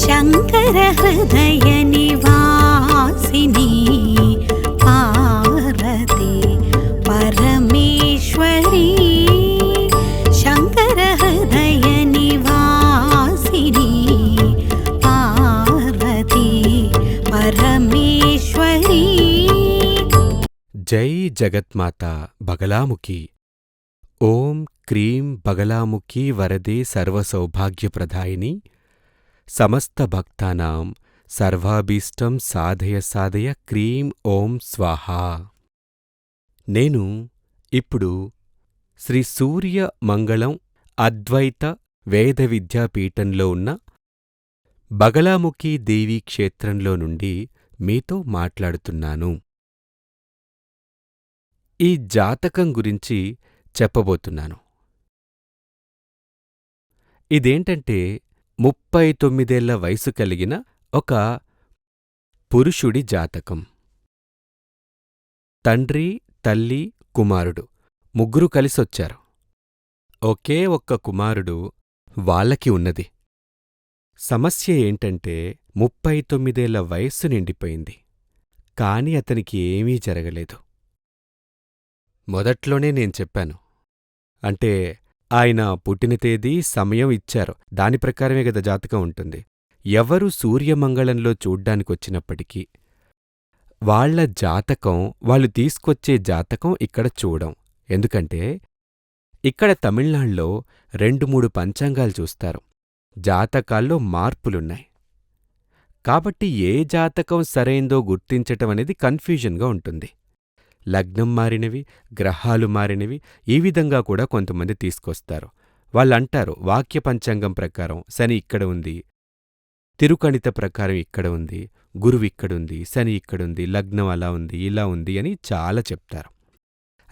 शङ्करहृदयनिवासिनी पार्वती परमेश्वरी शङ्करहृदयनिवासिनी पार्वती परमेश्वरी జై జగత్మాత బగలాముఖి ఓం క్రీం బగలాముఖి వరదే సర్వసౌభాగ్యప్రదాయిని సమస్త భక్తానాం సర్వాభీష్టం సాధయ సాధయ క్రీం ఓం స్వాహా. నేను ఇప్పుడు శ్రీ సూర్య మంగళం అద్వైత వేద విద్యాపీఠంలో ఉన్న బగలాముఖి దేవీ క్షేత్రంలో నుండి మీతో మాట్లాడుతున్నాను. ఈ జాతకం గురించి చెప్పబోతున్నాను. ఇదేంటంటే ముప్పై తొమ్మిదేళ్ళ వయసు కలిగిన ఒక పురుషుడి జాతకం. తండ్రి తల్లి కుమారుడు ముగ్గురు కలిసొచ్చారు. ఒకే ఒక్క కుమారుడు వాళ్ళకి ఉన్నది. సమస్య ఏంటంటే ముప్పై తొమ్మిదేళ్ళ వయస్సు నిండిపోయింది. కాని అతనికి ఏమీ జరగలేదు. మొదట్లోనే నేను చెప్పాను. అంటే ఆయన పుట్టిన తేదీ సమయం ఇచ్చారు. దాని ప్రకారమే గద జాతకం ఉంటుంది. ఎవరు సూర్యమంగళంలో చూడ్డానికొచ్చినప్పటికీ వాళ్ళ జాతకం వాళ్ళు తీసుకొచ్చే జాతకం ఇక్కడ చూడం. ఎందుకంటే ఇక్కడ తమిళనాడులో రెండు మూడు పంచాంగాలు చూస్తారు. జాతకాల్లో మార్పులున్నాయి. కాబట్టి ఏ జాతకం సరైందో గుర్తించటం అనేది కన్ఫ్యూజన్గా ఉంటుంది. లగ్నం మారినవి గ్రహాలు మారినవి ఈ విధంగా కూడా కొంతమంది తీసుకొస్తారు. వాళ్ళంటారు వాక్య పంచాంగం ప్రకారం శని ఇక్కడ ఉంది తిరుకణిత ప్రకారం ఇక్కడ ఉంది గురువు ఇక్కడుంది శని ఇక్కడుంది లగ్నం అలా ఉంది ఇలా ఉంది అని చాలా చెప్తారు.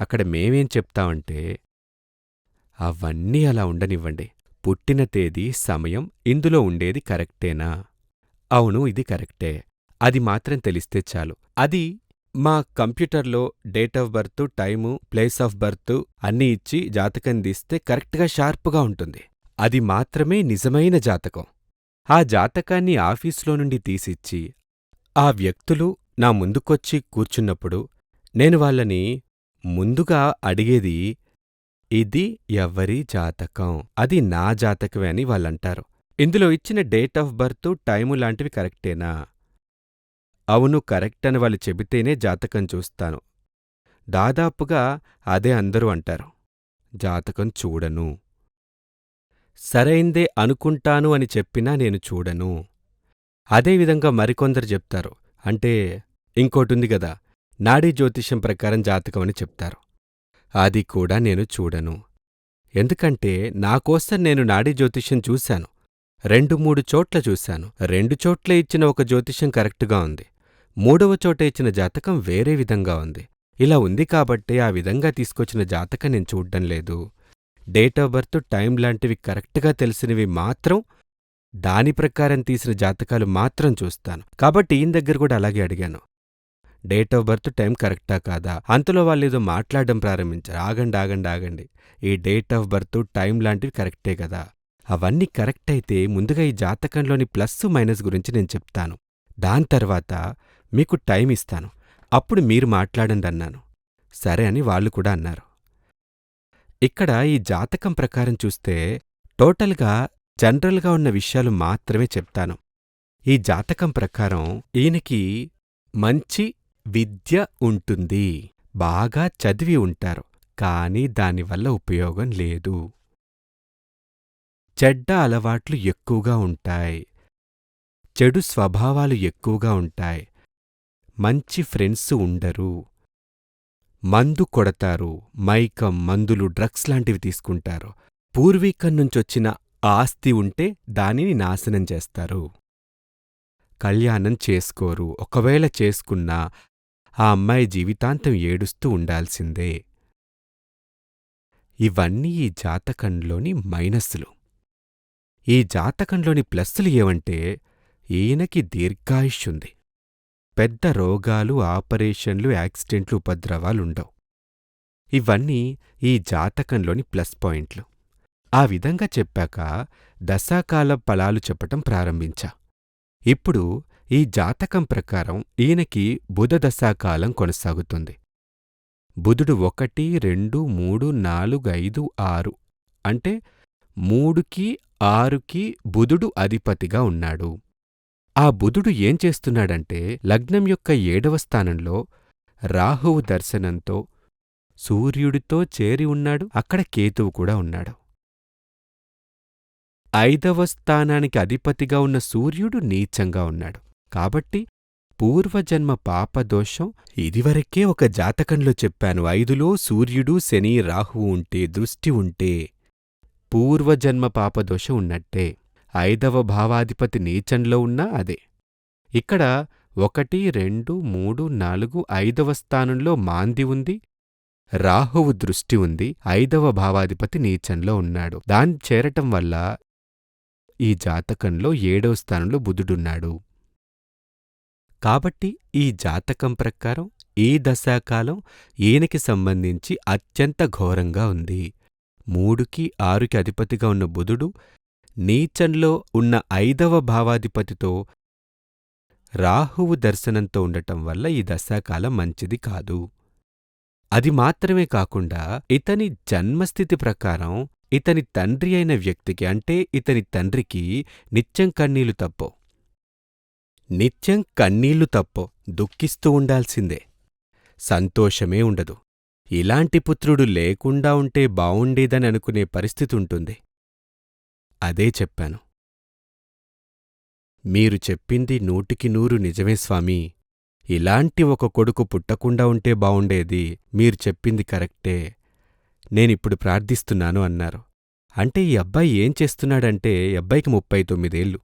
అక్కడ మేమేం చెప్తామంటే అవన్నీ అలా ఉండనివ్వండి. పుట్టిన తేదీ సమయం ఇందులో ఉండేది కరెక్టేనా? అవును ఇది కరెక్టే. అది మాత్రం తెలిస్తే చాలు. అది మా కంప్యూటర్లో date of birth time place of birth అన్నీ ఇచ్చి జాతకం తీస్తే కరెక్ట్గా షార్ప్గా ఉంటుంది. అది మాత్రమే నిజమైన జాతకం. ఆ జాతకాన్ని ఆఫీసులో నుండి తీసిచ్చి ఆ వ్యక్తులు నా ముందుకొచ్చి కూర్చున్నప్పుడు నేను వాళ్ళని ముందుగా అడిగేది ఇది ఎవ్వరి జాతకం? అది నా జాతకమే అని వాళ్ళంటారు. ఇందులో ఇచ్చిన డేట్ ఆఫ్ బర్త్ టైము లాంటివి కరెక్టేనా? అవును కరెక్ట్ అని వాళ్ళు చెబితేనే జాతకం చూస్తాను. దాదాపుగా అదే అందరూ అంటారు. జాతకం చూడను. సరైందే అనుకుంటాను అని చెప్పినా నేను చూడను. అదేవిధంగా మరికొందరు చెప్తారు. అంటే ఇంకోటుంది గదా నాడీ జ్యోతిష్యం ప్రకారం జాతకం అని చెప్తారు. అది కూడా నేను చూడను. ఎందుకంటే నాకోసం నేను నాడీ జ్యోతిష్యం చూశాను. రెండు మూడు చోట్ల చూశాను. రెండు చోట్ల ఇచ్చిన ఒక జ్యోతిష్యం కరెక్టుగా ఉంది. మూడవ చోట ఇచ్చిన జాతకం వేరే విధంగా ఉంది. ఇలా ఉంది కాబట్టే ఆ విధంగా తీసుకొచ్చిన జాతకం నేను చూడ్డం లేదు. డేట్ ఆఫ్ బర్త్ టైం లాంటివి కరెక్ట్గా తెలిసినవి మాత్రం దాని ప్రకారం తీసిన జాతకాలు మాత్రం చూస్తాను. కాబట్టి ఈయన దగ్గర కూడా అలాగే అడిగాను. డేట్ ఆఫ్ బర్త్ టైం కరెక్టా కాదా? అంతలో వాళ్ళు ఏదో మాట్లాడడం ప్రారంభించారు. ఆగండి ఆగండి ఆగండి. ఈ డేట్ ఆఫ్ బర్త్ టైం లాంటివి కరెక్టే కదా? అవన్నీ కరెక్ట్ అయితే ముందుగా ఈ జాతకంలోని ప్లస్ మైనస్ గురించి నేను చెప్తాను. దాని తర్వాత మీకు టైం ఇస్తాను. అప్పుడు మీరు మాట్లాడండి అన్నాను. సరే అని వాళ్ళు కూడా అన్నారు. ఇక్కడ ఈ జాతకం ప్రకారం చూస్తే టోటల్గా జనరల్గా ఉన్న విషయాలు మాత్రమే చెప్తాను. ఈ జాతకం ప్రకారం ఈయనకి మంచి విద్య ఉంటుంది. బాగా చదివి ఉంటారు. కాని దానివల్ల ఉపయోగం లేదు. చెడ్డ అలవాట్లు ఎక్కువగా ఉంటాయి. చెడు స్వభావాలు ఎక్కువగా ఉంటాయి. మంచి ఫ్రెండ్స్ ఉండరు. మందు కొడతారు. మైకం మందులు డ్రగ్స్ లాంటివి తీసుకుంటారు. పూర్వీకం నుంచొచ్చిన ఆస్తి ఉంటే దానిని నాశనం చేస్తారు. కళ్యాణం చేసుకోరు. ఒకవేళ చేసుకున్నా ఆ అమ్మాయి జీవితాంతం ఏడుస్తూ ఉండాల్సిందే. ఇవన్నీ ఈ జాతకంలోని మైనస్సులు. ఈ జాతకంలోని ప్లస్సులు ఏవంటే ఈయనకి దీర్ఘాయుష్యుంది. పెద్ద రోగాలు ఆపరేషన్లు యాక్సిడెంట్లు ఉపద్రవాలుండవు. ఇవన్నీ ఈ జాతకంలోని ప్లస్ పాయింట్లు. ఆ విధంగా చెప్పాక దశాకాల ఫలాలు చెప్పటం ప్రారంభించా. ఇప్పుడు ఈ జాతకం ప్రకారం ఈయనకి బుధదశాకాలం కొనసాగుతుంది. బుధుడు ఒకటి రెండు మూడు నాలుగు ఐదు ఆరు అంటే మూడుకి ఆరుకి బుధుడు అధిపతిగా ఉన్నాడు. ఆ బుధుడు ఏం చేస్తున్నాడంటే లగ్నం యొక్క ఏడవ స్థానంలో రాహువు దర్శనంతో సూర్యుడితో చేరి ఉన్నాడు. అక్కడ కేతువు కూడా ఉన్నాడు. ఐదవ స్థానానికి అధిపతిగా ఉన్న సూర్యుడు నీచంగా ఉన్నాడు. కాబట్టి పూర్వజన్మ పాపదోషం ఇదివరకే ఒక జాతకంలో చెప్పాను. ఐదులో సూర్యుడు శని రాహువు ఉంటే దృష్టి ఉంటే పూర్వజన్మ పాపదోషం ఉన్నట్టే. ఐదవ భావాధిపతి నీచంలో ఉన్నా అదే. ఇక్కడ ఒకటి రెండు మూడు నాలుగు ఐదవ స్థానంలో మాంది ఉంది రాహువు దృష్టి ఉంది ఐదవ భావాధిపతి నీచంలో ఉన్నాడు. దాన్ని చేరటం వల్ల ఈ జాతకంలో ఏడవ స్థానంలో బుధుడున్నాడు. కాబట్టి ఈ జాతకం ప్రకారం ఈ దశాకాలం ఈయనకి సంబంధించి అత్యంత ఘోరంగా ఉంది. మూడుకి ఆరుకి అధిపతిగా ఉన్న బుధుడు నీచంలో ఉన్న ఐదవ భావాధిపతితో రాహువు దర్శనంతో ఉండటం వల్ల ఈ దశాకాలం మంచిది కాదు. అది మాత్రమే కాకుండా ఇతని జన్మస్థితి ప్రకారం ఇతని తండ్రి అయిన వ్యక్తికి అంటే ఇతని తండ్రికి నిత్యం కన్నీళ్ళు తప్పో నిత్యం కన్నీళ్ళు తప్పో దుఃఖిస్తూ ఉండాల్సిందే. సంతోషమే ఉండదు. ఇలాంటి పుత్రుడు లేకుండా ఉంటే బావుండేదని అనుకునే పరిస్థితి ఉంటుంది. అదే చెప్పాను. మీరు చెప్పింది నూటికి నూరు నిజమే స్వామీ. ఇలాంటి ఒక కొడుకు పుట్టకుండా ఉంటే బావుండేది మీరు చెప్పింది కరెక్టే. నేనిప్పుడు ప్రార్థిస్తున్నాను అన్నారు. అంటే ఈ అబ్బాయి ఏం చేస్తున్నాడంటే అబ్బాయికి ముప్పై తొమ్మిదేళ్ళు.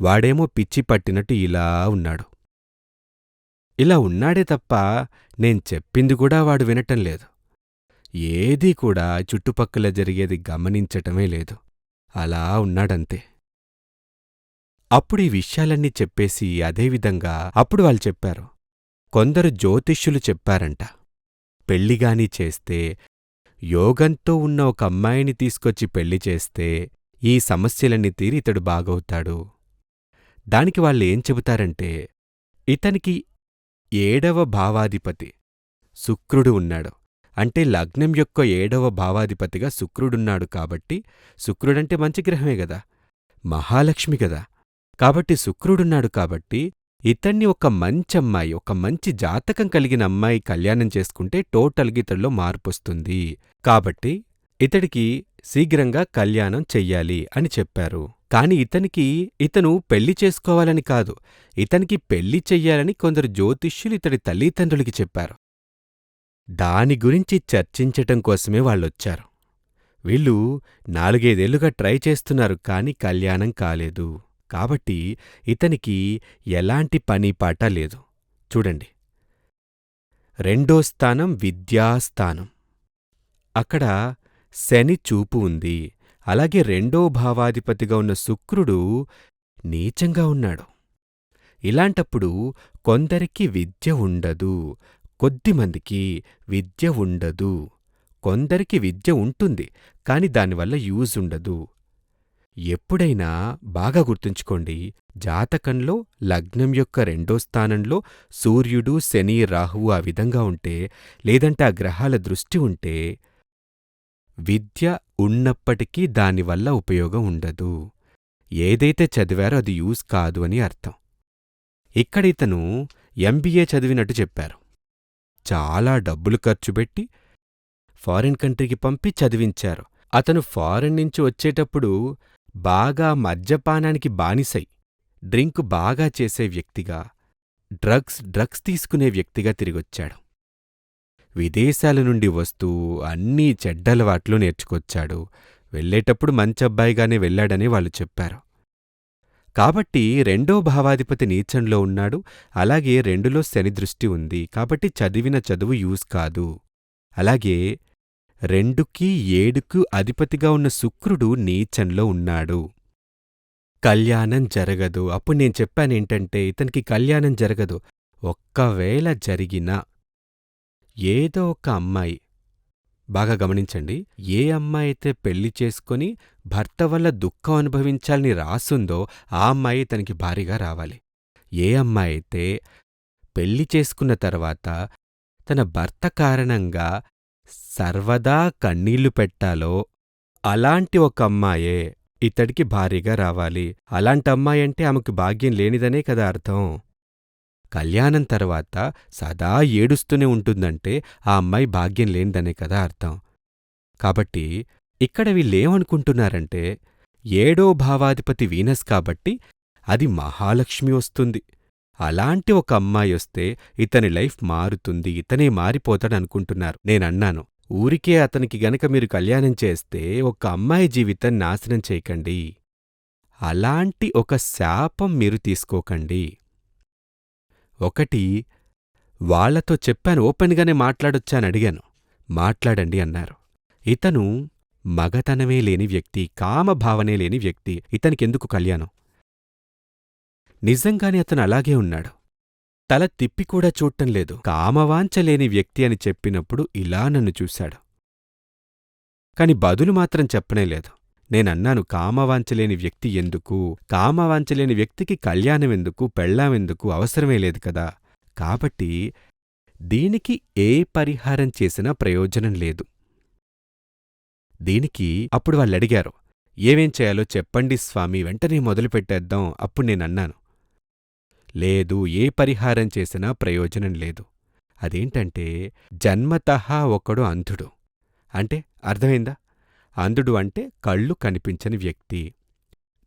వాడేమో పిచ్చి పట్టినట్టు ఇలా ఉన్నాడు. ఇలా ఉన్నాడే తప్ప నేను చెప్పింది కూడా వాడు వినటం లేదు. ఏదీ కూడా చుట్టుపక్కల జరిగేది గమనించటమే లేదు. అలా ఉన్నాడంతే. అప్పుడు ఈ విషయాలన్నీ చెప్పేసి అదేవిధంగా అప్పుడు వాళ్ళు చెప్పారు. కొందరు జ్యోతిష్యులు చెప్పారంట. పెళ్ళిగాని చేస్తే యోగంతో ఉన్న ఒక అమ్మాయిని తీసుకొచ్చి పెళ్ళి చేస్తే ఈ సమస్యలన్నీ తీరి ఇతడు బాగవుతాడు. దానికి వాళ్ళు ఏం చెబుతారంటే ఇతనికి ఏడవ భావాధిపతి శుక్రుడు ఉన్నాడు. అంటే లగ్నం యొక్క ఏడవ భావాధిపతిగా శుక్రుడున్నాడు కాబట్టి శుక్రుడంటే మంచి గ్రహమే గదా మహాలక్ష్మి గదా. కాబట్టి శుక్రుడున్నాడు కాబట్టి ఇతన్ని ఒక మంచమ్మాయి ఒక మంచి జాతకం కలిగిన అమ్మాయి కళ్యాణం చేసుకుంటే టోటల్గా ఇతడిలో మార్పొస్తుంది. కాబట్టి ఇతడికి శీఘ్రంగా కళ్యాణం చెయ్యాలి అని చెప్పారు. కాని ఇతనికి ఇతను పెళ్ళి చేసుకోవాలని కాదు ఇతనికి పెళ్ళి చెయ్యాలని కొందరు జ్యోతిష్యులు ఇతడి తల్లిదండ్రులకి చెప్పారు. దాని గురించి చర్చించటం కోసమే వాళ్ళొచ్చారు. వీళ్ళు నాలుగైదేళ్ళుగా ట్రై చేస్తున్నారు కాని కళ్యాణం కాలేదు. కాబట్టి ఇతనికి ఎలాంటి పనిపాట లేదు. చూడండి. రెండో స్థానం విద్యాస్థానం అక్కడ శని చూపు ఉంది. అలాగే రెండో భావాధిపతిగా ఉన్న శుక్రుడు నీచంగా ఉన్నాడు. ఇలాంటప్పుడు కొందరికి విద్య ఉండదు. కొద్దిమందికి విద్య ఉండదు. కొందరికి విద్య ఉంటుంది కాని దానివల్ల యూజ్ ఉండదు. ఎప్పుడైనా బాగా గుర్తుంచుకోండి జాతకంలో లగ్నం యొక్క రెండో స్థానంలో సూర్యుడు శని రాహువు ఆ విధంగా ఉంటే లేదంటే ఆ గ్రహాల దృష్టి ఉంటే విద్య ఉన్నప్పటికీ దానివల్ల ఉపయోగం ఉండదు. ఏదైతే చదివారో అది యూజ్ కాదు అని అర్థం. ఇక్కడ ఇతను ఎంబీఏ చదివినట్టు చెప్పారు. చాలా డబ్బులు ఖర్చుపెట్టి ఫారిన్ కంట్రీకి పంపి చదివించారు. అతను ఫారిన్ నుంచి వచ్చేటప్పుడు బాగా మద్యపానానికి బానిసై డ్రింక్ బాగా చేసే వ్యక్తిగా డ్రగ్స్ డ్రగ్స్ తీసుకునే వ్యక్తిగా తిరిగొచ్చాడు. విదేశాల నుండి వస్తూ అన్నీ చెడ్డలవాట్లు నేర్చుకొచ్చాడు. వెళ్ళేటప్పుడు మంచబ్బాయిగానే వెళ్ళాడని వాళ్ళు చెప్పారు. కాబట్టి రెండో భావాధిపతి నీచంలో ఉన్నాడు. అలాగే రెండులో శని దృష్టి ఉంది. కాబట్టి చదివిన చదువు యూజ్ కాదు. అలాగే రెండుకి ఏడుకు అధిపతిగా ఉన్న శుక్రుడు నీచంలో ఉన్నాడు. కళ్యాణం జరగదు. అప్పుడు నేను చెప్పానేంటంటే ఇతనికి కళ్యాణం జరగదు. ఒక్కవేళ జరిగినా ఏదో ఒక అమ్మాయి బాగా గమనించండి. ఏ అమ్మాయి అయితే పెళ్ళి చేసుకొని భర్త వల్ల దుఃఖం అనుభవించాలని రాసుందో ఆ అమ్మాయి తనకి భారీగా రావాలి. ఏ అమ్మాయి అయితే పెళ్ళి చేసుకున్న తర్వాత తన భర్త కారణంగా సర్వదా కన్నీళ్ళు పెట్టాలో అలాంటి ఒక అమ్మాయే ఇతడికి భారీగా రావాలి. అలాంటి అమ్మాయి అంటే ఆమెకు భాగ్యం లేనిదనే కదా అర్థం. కళ్యాణం తర్వాత సదా ఏడుస్తూనే ఉంటుందంటే ఆ అమ్మాయి భాగ్యం లేనిదనే కదా అర్థం. కాబట్టి ఇక్కడ వీళ్ళేమనుకుంటున్నారంటే ఏడో భావాధిపతి వీనస్ కాబట్టి అది మహాలక్ష్మి వస్తుంది. అలాంటి ఒక అమ్మాయి వస్తే ఇతని లైఫ్ మారుతుంది ఇతనే మారిపోతాడనుకుంటున్నారు. నేనన్నాను ఊరికే అతనికి గనక మీరు కళ్యాణం చేస్తే ఒక అమ్మాయి జీవితం నాశనం చేయకండి. అలాంటి ఒక శాపం మీరు తీసుకోకండి. ఒకటి వాళ్ళతో చెప్పాను ఓపెన్గానే మాట్లాడొచ్చాని అడిగాను. మాట్లాడండి అన్నారు. ఇతను మగతనమే లేని వ్యక్తి కామభావనే లేని వ్యక్తి ఇతనికెందుకు కళ్యాణం? నిజంగానే అతను అలాగే ఉన్నాడు. తల తిప్పి కూడా చూడటం లేదు. కామవాంఛ లేని వ్యక్తి అని చెప్పినప్పుడు ఇలా నన్ను చూశాడు. కాని బదులు మాత్రం చెప్పనే లేదు. నేనన్నాను కామవాంచలేని వ్యక్తి ఎందుకు? కామవాంచలేని వ్యక్తికి కళ్యాణమెందుకు? పెళ్ళామెందుకు? అవసరమే లేదు కదా. కాబట్టి దీనికి ఏ పరిహారం చేసినా ప్రయోజనం లేదు. దీనికి అప్పుడు వాళ్ళడిగారు ఏమేం చేయాలో చెప్పండి స్వామి వెంటనే మొదలుపెట్టేద్దాం అప్పుడు నేనన్నాను లేదు ఏ పరిహారం చేసినా ప్రయోజనం లేదు. అదేంటంటే జన్మతః ఒకడు అంధుడు. అంటే అర్థమైందా? అంధుడు అంటే కళ్ళు కనిపించని వ్యక్తి.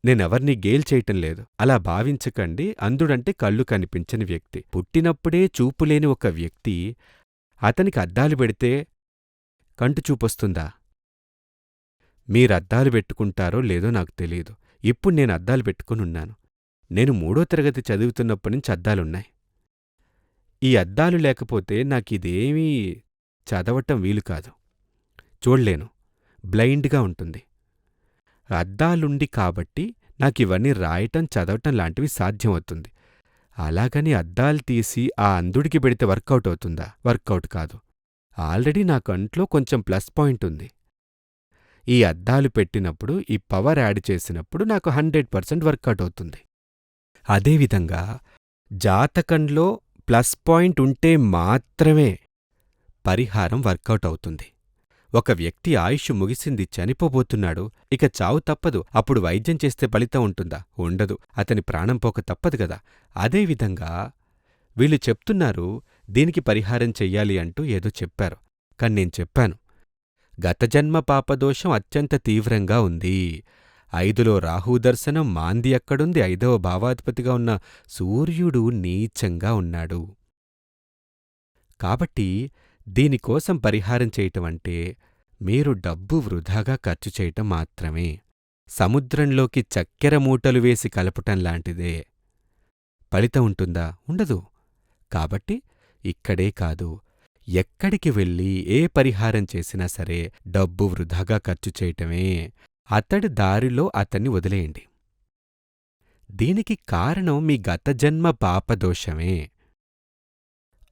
నేనెవర్నీ గేల్ చేయటం లేదు. అలా భావించకండి అంధుడంటే కళ్ళు కనిపించని వ్యక్తి. పుట్టినప్పుడే చూపులేని ఒక వ్యక్తి అతనికి అద్దాలు పెడితే కంటు చూపొస్తుందా? మీరద్దాలు పెట్టుకుంటారో లేదో నాకు తెలీదు. ఇప్పుడు నేను అద్దాలు పెట్టుకునున్నాను నేను మూడో తరగతి చదువుతున్నప్పటి నుంచి అద్దాలున్నాయి. ఈ అద్దాలు లేకపోతే నాకిదేమీ చదవటం వీలు కాదు. చూడలేను. బ్లైండ్గా ఉంటుంది. అద్దాలుండి కాబట్టి నాకివన్నీ రాయటం చదవటం లాంటివి సాధ్యమవుతుంది. అలాగని అద్దాలు తీసి ఆ అంధుడికి పెడితే వర్కౌట్ అవుతుందా? వర్కౌట్ కాదు. ఆల్రెడీ నా కంట్లో కొంచెం ప్లస్ పాయింట్ ఉంది. ఈ అద్దాలు పెట్టినప్పుడు ఈ పవర్ యాడ్ చేసినప్పుడు నాకు హండ్రెడ్ పర్సెంట్ వర్కౌట్ అవుతుంది. అదేవిధంగా జాతకంలో ప్లస్ పాయింట్ ఉంటే మాత్రమే పరిహారం వర్కౌట్ అవుతుంది. ఒక వ్యక్తి ఆయుష్ ముగిసింది చనిపోబోతున్నాడు. ఇక చావు తప్పదు. అప్పుడు వైద్యం చేస్తే ఫలితం ఉంటుందా? ఉండదు. అతని ప్రాణం పోక తప్పదు గదా అదేవిధంగా వీళ్ళు చెప్తున్నారు దీనికి పరిహారం చెయ్యాలి అంటూ ఏదో చెప్పారు. కాని నేను చెప్పాను. గతజన్మ పాపదోషం అత్యంత తీవ్రంగా ఉంది. ఐదులో రాహుదర్శనం మాంది అక్కడుంది ఐదవ భావాధిపతిగా ఉన్న సూర్యుడు నీచంగా ఉన్నాడు. కాబట్టి దీనికోసం పరిహారం చేయటమంటే మీరు డబ్బు వృధాగా ఖర్చు చేయటం మాత్రమే. సముద్రంలోకి చక్కెర మూటలు వేసి కలపటం లాంటిదే. ఫలితం ఉంటుందా? ఉండదు. కాబట్టి ఇక్కడే కాదు. ఎక్కడికి వెళ్ళి ఏ పరిహారం చేసినా సరే డబ్బు వృధాగా ఖర్చు చేయటమే. అతడి దారిలో అతన్ని వదిలేయండి. దీనికి కారణం మీ గత జన్మ పాపదోషమే.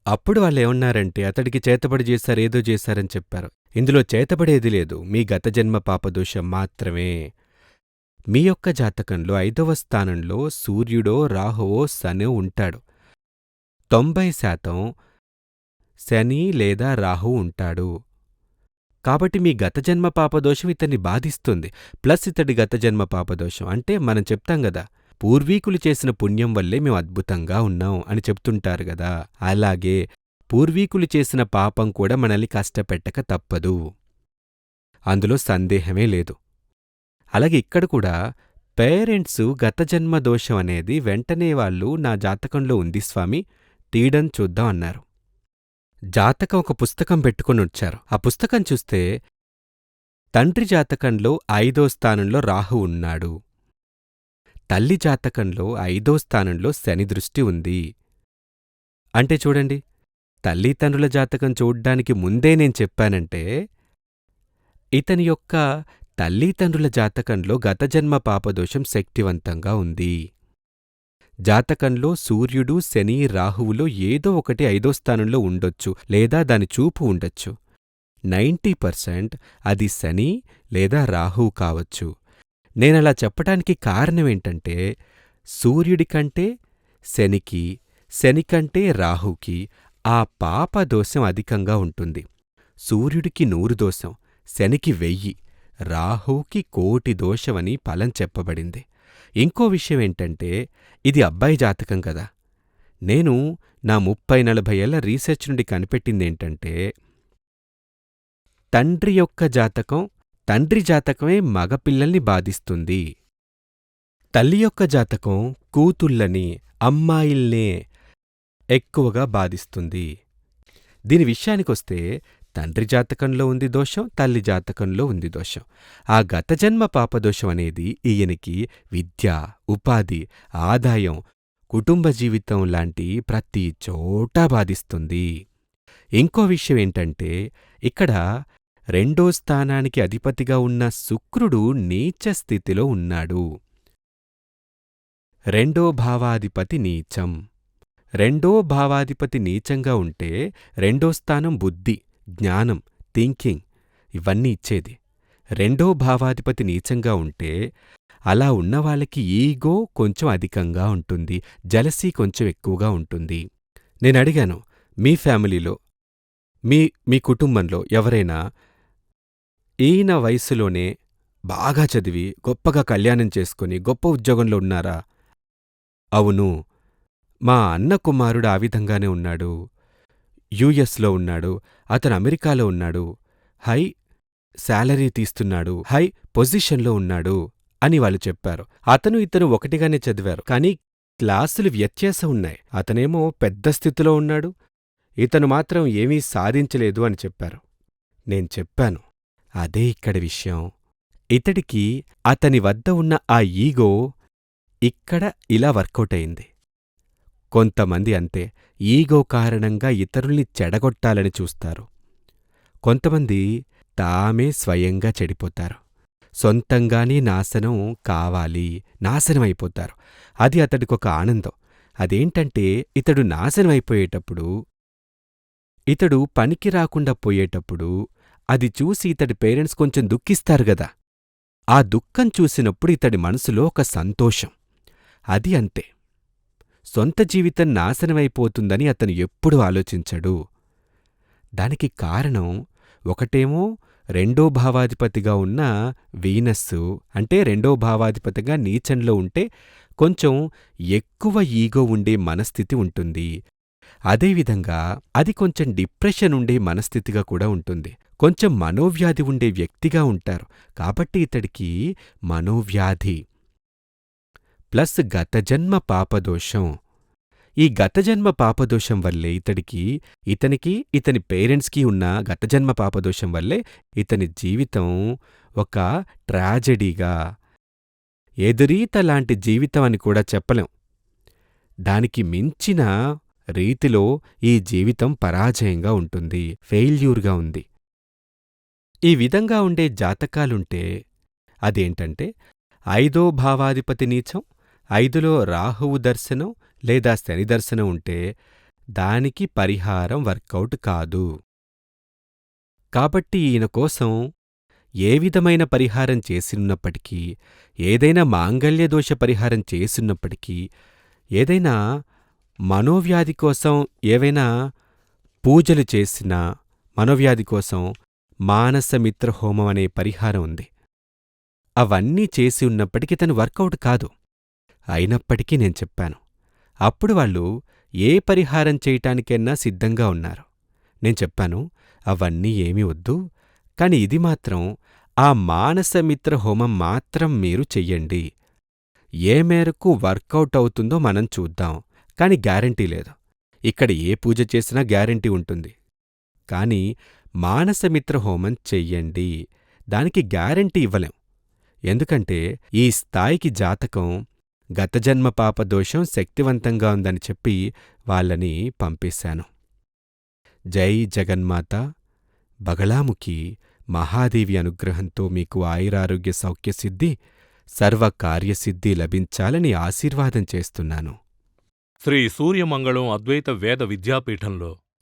అప్పుడు వాళ్ళేమన్నారంటే అతడికి చేతబడి చేశారేదో చేశారని చెప్పారు. ఇందులో చేతబడేది లేదు. మీ గతజన్మ పాపదోషం మాత్రమే. మీ యొక్క జాతకంలో ఐదవ స్థానంలో సూర్యుడో రాహువో శనో ఉంటాడు. తొంభై శాతం శని లేదా రాహు ఉంటాడు. కాబట్టి మీ గత జన్మ పాపదోషం ఇతన్ని బాధిస్తుంది. ప్లస్ ఇతడి గత జన్మ పాపదోషం. అంటే మనం చెప్తాం గదా పూర్వీకులు చేసిన పుణ్యం వల్లే మేము అద్భుతంగా ఉన్నాం అని చెప్తుంటారు గదా. అలాగే పూర్వీకులు చేసిన పాపం కూడా మనల్ని కష్టపెట్టక తప్పదు. అందులో సందేహమే లేదు. అలాగే ఇక్కడ కూడా పేరెంట్సు గతజన్మ దోషం అనేది వెంటనే వాళ్ళు నా జాతకంలో ఉంది స్వామి తీయడం చూద్దాం అన్నారు. జాతకం ఒక పుస్తకం పెట్టుకుని వచ్చారు. ఆ పుస్తకం చూస్తే తండ్రి జాతకంలో ఐదో స్థానంలో రాహు ఉన్నాడు. తల్లి జాతకంలో ఐదో స్థానంలో శని దృష్టి ఉంది. అంటే చూడండి తల్లిదండ్రుల జాతకం చూడ్డానికి ముందే నేను చెప్పానంటే ఇతని యొక్క తల్లిదండ్రుల జాతకంలో గతజన్మ పాపదోషం శక్తివంతంగా ఉంది. జాతకంలో సూర్యుడు శని రాహువులో ఏదో ఒకటి ఐదో స్థానంలో ఉండొచ్చు లేదా దాని చూపు ఉండొచ్చు. నైంటీ పర్సెంట్ అది శని లేదా రాహువు కావచ్చు. నేనలా చెప్పటానికి కారణమేంటంటే సూర్యుడి కంటే శనికి శని కంటే రాహుకి ఆ పాప దోషం అధికంగా ఉంటుంది. సూర్యుడికి నూరు దోషం శనికి వెయ్యి రాహుకి కోటి దోషమని ఫలం చెప్పబడింది. ఇంకో విషయమేంటంటే ఇది అబ్బాయి జాతకం కదా. నేను నా ముప్పై నలభై ఏళ్ళ రీసెర్చ్ నుండి కనిపెట్టిందేంటంటే తండ్రి యొక్క జాతకం తండ్రి జాతకమే మగపిల్లల్ని బాధిస్తుంది. తల్లి యొక్క జాతకం కూతుళ్ళని అమ్మాయిల్నే ఎక్కువగా బాధిస్తుంది. దీని విషయానికొస్తే తండ్రి జాతకంలో ఉంది దోషం తల్లి జాతకంలో ఉంది దోషం. ఆ గత జన్మ పాపదోషం అనేది ఈయనకి విద్య ఉపాధి ఆదాయం కుటుంబ జీవితం లాంటి ప్రతి చోటా బాధిస్తుంది. ఇంకో విషయం ఏంటంటే ఇక్కడ రెండో స్థానానికి అధిపతిగా ఉన్న శుక్రుడు నీచ స్థితిలో ఉన్నాడు. రెండో భావాధిపతి నీచం. రెండో భావాధిపతి నీచంగా ఉంటే రెండో స్థానం బుద్ధి జ్ఞానం థింకింగ్ ఇవన్నీ ఇచ్చేది. రెండో భావాధిపతి నీచంగా ఉంటే అలా ఉన్నవాళ్ళకి ఈగో కొంచెం అధికంగా ఉంటుంది జలసీ కొంచెం ఎక్కువగా ఉంటుంది. నేనడిగాను మీ ఫ్యామిలీలో మీ మీ కుటుంబంలో ఎవరైనా ఈయన వయసులోనే బాగా చదివి గొప్పగా కళ్యాణం చేసుకుని గొప్ప ఉద్యోగంలో ఉన్నారా? అవును. మా అన్న కుమారుడు ఆ విధంగానే ఉన్నాడు. యుఎస్లో ఉన్నాడు. అతను అమెరికాలో ఉన్నాడు. హై శాలరీ తీస్తున్నాడు. హై పొజిషన్లో ఉన్నాడు అని వాళ్ళు చెప్పారు. అతను ఇతను ఒకటిగానే చదివారు. కానీ క్లాసులు వ్యత్యాసం ఉన్నాయి. అతనేమో పెద్ద స్థితిలో ఉన్నాడు. ఇతను మాత్రం ఏమీ సాధించలేదు అని చెప్పారు. నేను చెప్పాను. అదే ఇక్కడ విషయం. ఇతడికి అతని వద్ద ఉన్న ఆ ఈగో ఇక్కడ ఇలా వర్కౌట్ అయింది కొంతమంది అంతే ఈగో కారణంగా ఇతరుల్ని చెడగొట్టాలని చూస్తారు. కొంతమంది తామే స్వయంగా చెడిపోతారు. సొంతంగానే నాశనం కావాలి నాశనమైపోతారు. అది అతడికొక ఆనందం. అదేంటంటే ఇతడు నాశనమైపోయేటప్పుడు ఇతడు పనికి రాకుండా పోయేటప్పుడు అది చూసి ఇతడి పేరెంట్స్ కొంచెం దుఃఖిస్తారు గదా. ఆ దుఃఖం చూసినప్పుడు ఇతడి మనసులో ఒక సంతోషం. అది అంతే. సొంత జీవితం నాశనమైపోతుందని అతను ఎప్పుడూ ఆలోచించడు. దానికి కారణం ఒకటేమో రెండో భావాధిపతిగా ఉన్న వీనస్సు అంటే రెండో భావాధిపతిగా నీచంలో ఉంటే కొంచెం ఎక్కువ ఈగో ఉండే మనస్థితి ఉంటుంది. అదేవిధంగా అది కొంచెం డిప్రెషన్ ఉండే మనస్థితిగా కూడా ఉంటుంది. కొంచెం మనోవ్యాధి ఉండే వ్యక్తిగా ఉంటారు. కాబట్టి ఇతడికి మనోవ్యాధి. ప్లస్ గతజన్మ పాపదోషం. ఈ గతజన్మ పాపదోషం వల్లే ఇతడికి ఇతనికి ఇతని పేరెంట్స్కి ఉన్న గతజన్మ పాపదోషం వల్లే ఇతని జీవితం ఒక ట్రాజెడీగా. ఎదురీత లాంటి జీవితం అని కూడా చెప్పలేం. దానికి మించిన రీతిలో ఈ జీవితం పరాజయంగా ఉంటుంది. ఫెయిల్యూర్గా ఉంది. ఈ విధంగా ఉండే జాతకాలుంటే అదేంటంటే ఐదో భావాధిపతి నీచం ఐదులో రాహువు దర్శనం లేదా శని దర్శనం ఉంటే దానికి పరిహారం వర్కౌట్ కాదు. కాబట్టి ఈయన కోసం ఏ విధమైన పరిహారం చేసినప్పటికీ ఏదైనా మాంగల్యదోష పరిహారం చేసినప్పటికీ ఏదైనా మనోవ్యాధి కోసం ఏవైనా పూజలు చేసినా మనోవ్యాధి కోసం మానసమిత్ర హోమం అనే పరిహారం ఉంది. అవన్నీ చేసి ఉన్నప్పటికీ తను వర్కౌట్ కాదు. అయినప్పటికీ నేను చెప్పాను. అప్పుడు వాళ్ళు ఏ పరిహారం చేయటానికైనా సిద్ధంగా ఉన్నారు. నేను చెప్పాను అవన్నీ ఏమీ వద్దు కాని ఇది మాత్రం ఆ మానసమిత్ర హోమం మాత్రం మీరు చెయ్యండి. ఏ మేరకు వర్కౌట్ అవుతుందో మనం చూద్దాం కాని గ్యారంటీ లేదు. ఇక్కడ ఏ పూజ చేసినా గ్యారంటీ ఉంటుంది. కాని మానసమిత్ర హోమం చెయ్యండి. దానికి గ్యారంటీ ఇవ్వలేం. ఎందుకంటే ఈ స్థాయికి జాతకం గతజన్మ పాప దోషం శక్తివంతంగా ఉందని చెప్పి వాళ్ళని పంపేశాను. జై జగన్మాత. బగళాముఖి మహాదేవి అనుగ్రహంతో మీకు ఆయురారోగ్య సౌఖ్యసిద్ధి సర్వకార్యసిద్ధి లభించాలని ఆశీర్వాదం చేస్తున్నాను. శ్రీ సూర్యమంగళం అద్వైత వేద విద్యాపీఠంలో